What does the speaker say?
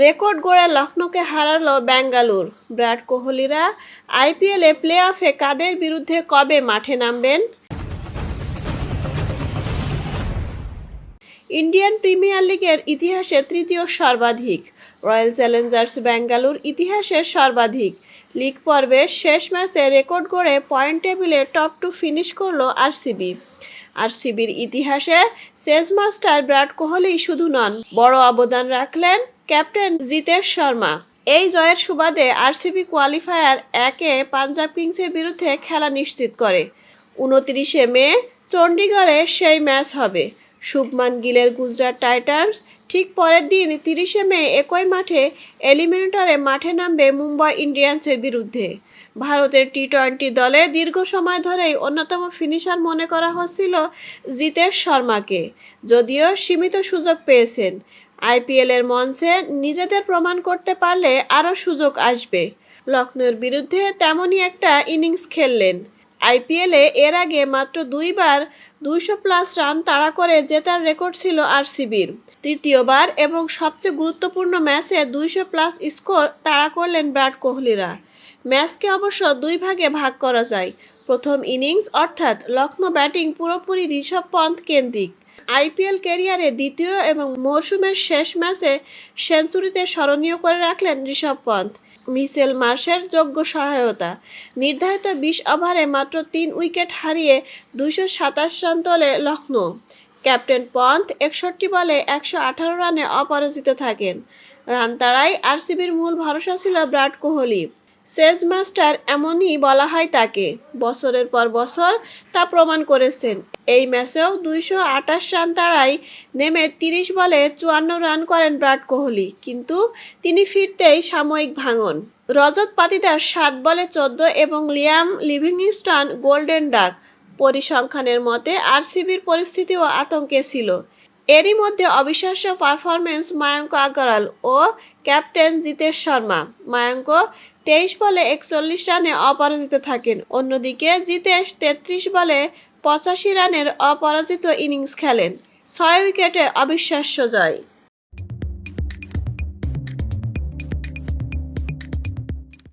Record গড়ে লখনৌকে হারালো বেঙ্গালুর। বিরাট কোহলিরা আইপিএলে প্লে অফে কাদের বিরুদ্ধে কবে মাঠে নামবেন? ইন্ডিয়ান প্রিমিয়ার লিগের ইতিহাসে তৃতীয় সর্বাধিক। রয়্যাল চ্যালেঞ্জার্স বেঙ্গালুর ইতিহাসের সর্বাধিক। লিগ পর্বের শেষ ম্যাচে রেকর্ড গড়ে পয়েন্ট টেবিলে টপ টু ফিনিশ করল আরসিবি। আরসিবির ইতিহাসে চেজ মাস্টার বিরাট কোহলি শুধু নন, বড় অবদান রাখলেন ক্যাপ্টেন জিতেশ শর্মা। এই জয়ের সুবাদে আরসিবি কোয়ালিফায়ার একে পাঞ্জাব কিংসের বিরুদ্ধে খেলা নিশ্চিত করে। উনত্রিশে মে, চণ্ডীগড়ে সেই ম্যাচ হবে। শুভমান গিলের গুজরাট টাইটান্স ঠিক পরের দিন তিরিশে মে একই মাঠে এলিমিনেটরে মাঠে নামবে মুম্বাই ইন্ডিয়ান্সের বিরুদ্ধে। ভারতের টি টোয়েন্টি দলে দীর্ঘ সময় ধরেই অন্যতম ফিনিশার মনে করা হচ্ছিল জিতেশ শর্মাকে। যদিও সীমিত সুযোগ পেয়েছেন। আইপিএলের মঞ্চে নিজেদের প্রমাণ করতে পারলে আরও সুযোগ আসবে। লখনৌর বিরুদ্ধে তেমনই একটা ইনিংস খেললেন। আইপিএলে এর আগে মাত্র দুইবার দুইশো প্লাস রান তাড়া করে জেতার রেকর্ড ছিল আর আরসিবির। তৃতীয়বার এবং সবচেয়ে গুরুত্বপূর্ণ ম্যাচে দুইশো প্লাস স্কোর তাড়া করলেন বিরাট কোহলিরা। ম্যাচকে অবশ্য দুই ভাগে ভাগ করা যায়। প্রথম ইনিংস অর্থাৎ লখনৌ ব্যাটিং পুরোপুরি ঋষভ পন্থ কেন্দ্রিক। আইপিএল ক্যারিয়ারে দ্বিতীয় এবং মৌসুমের শেষ ম্যাচে সেঞ্চুরিতে স্মরণীয় করে রাখলেন ঋষভ পন্থ। মিচেল মার্শের যোগ্য সহায়তা। নির্ধারিত বিশ ওভারে মাত্র তিন উইকেট হারিয়ে দুইশো সাতাশ রান তোলে লখনৌ ক্যাপ্টেন পন্থ একষট্টি বলে একশো আঠারো রানে অপরাজিত থাকেন। রান তাড়াই আরসিবির মূল ভরসা ছিল বিরাট কোহলি। সেজ মাস্টার এমনই বলা হয় তাকে। বছরের পর বছর তা প্রমাণ করেছেন। এই ম্যাচেও দুইশো আটাশ রান তাড়াই নেমে তিরিশ বলে চুয়ান্ন রান করেন বিরাট কোহলি। কিন্তু তিনি ফিরতেই সাময়িক ভাঙন। রজত পাতিদার সাত বলে চোদ্দ এবং লিয়াম লিভিংস্টন গোল্ডেন ডাক। পরিসংখ্যানের মতে, আরসিবির পরিস্থিতিও আতঙ্কে ছিল। এরই মধ্যে অবিশ্বাস্য পারফরমেন্স মায়াঙ্ক আগরাল ও ক্যাপ্টেন জিতেশ শর্মা। মায়াঙ্ক তেইশ বলে একচল্লিশ রানে অপরাজিত থাকেন। অন্যদিকে জিতেশ তেত্রিশ বলে পঁচাশি রানের অপরাজিত ইনিংস খেলেন। ছয় উইকেটে অবিশ্বাস্য জয়।